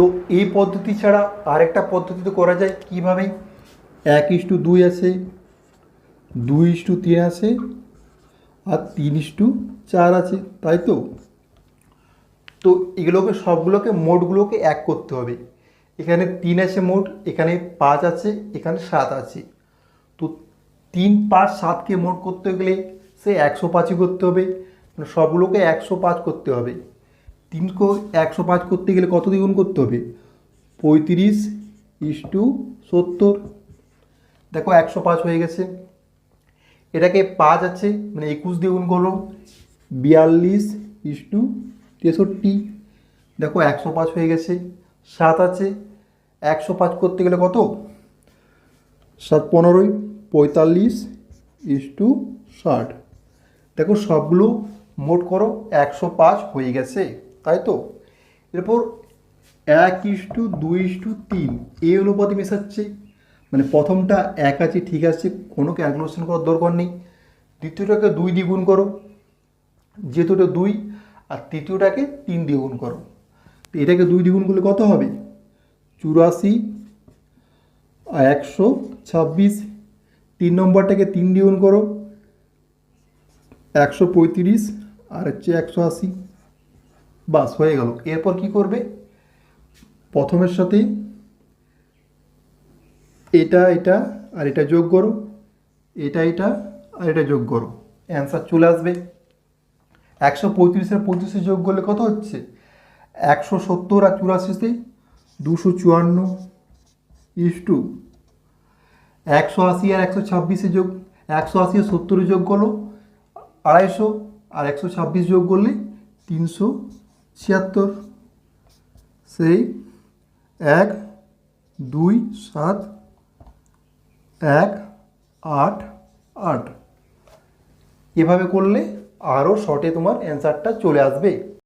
তো এই পদ্ধতি ছাড়া আরেকটা পদ্ধতিতে করা যায় কীভাবে? এক ইস্টু দুই আছে দুই ইস্টু তিন আছে আর তিন ইস্টু চার আছে তাই তো? তো এগুলোকে সবগুলোকে, মোটগুলোকে এক করতে হবে। এখানে তিন আছে মোট, এখানে পাঁচ আছে, এখানে সাত আছে। তো তিন পাঁচ সাতকে মোট করতে গেলে সে একশো পাঁচই করতে হবে। মানে সবগুলোকে একশো পাঁচ করতে হবে। তিনকো একশো পাঁচ করতে গেলে কত দ্বিগুণ করতে হবে? পঁয়ত্রিশ ইস্টু সত্তর। দেখো একশো পাঁচ হয়ে গেছে। এটাকে পাঁচ আছে মানে একুশ দ্বিগুণ করো। বিয়াল্লিশ ইস টু তেষট্টি। দেখো একশো পাঁচ হয়ে গেছে। সাত আছে, একশো পাঁচ করতে গেলে কত? সাত পনেরোই, পঁয়তাল্লিশ ইস টু ষাট। দেখো সবগুলো মোট করো, একশো পাঁচ হয়ে গেছে। তাই তো? এরপর এক ইস্টু দুই ইস্টু তিন, এই অনুপাতে মেশাচ্ছে। মানে প্রথমটা এক আছে, ঠিক আছে কোনো ক্যালকুলেশন করার দরকার নেই। দ্বিতীয়টাকে দুই দ্বিগুণ করো যেহেতু এটা দুই, আর তৃতীয়টাকে তিন দ্বিগুণ করো। তো এটাকে দুই দ্বিগুণ করলে কত হবে? চুরাশি একশো ছাব্বিশ, তিন নম্বরটাকে তিন দ্বিগুণ করো, একশো পঁয়ত্রিশ, আর হচ্ছে একশো আশি। বাস, হয়ে গেল। এরপর কি করবে? প্রথমের সাথে এটা এটা আর এটা যোগ করো। এটা এটা আর এটা যোগ করো। অ্যান্সার চলে আসবে। একশো পঁয়ত্রিশের পঁচিশে যোগ করলে কত হচ্ছে? একশো সত্তর আর চুরাশিতে দুশো চুয়ান্ন ইস টু একশো আশি আর একশো ছাব্বিশে যোগ, একশো আশি আর সত্তরে যোগ করল আড়াইশো, আর একশো ছাব্বিশ যোগ করলে তিনশো ছিয়াত্তর। সেই এক, দুই, সাত, এক, আট আট। এভাবে করলে আরও শর্টে তোমার অ্যান্সারটা চলে আসবে।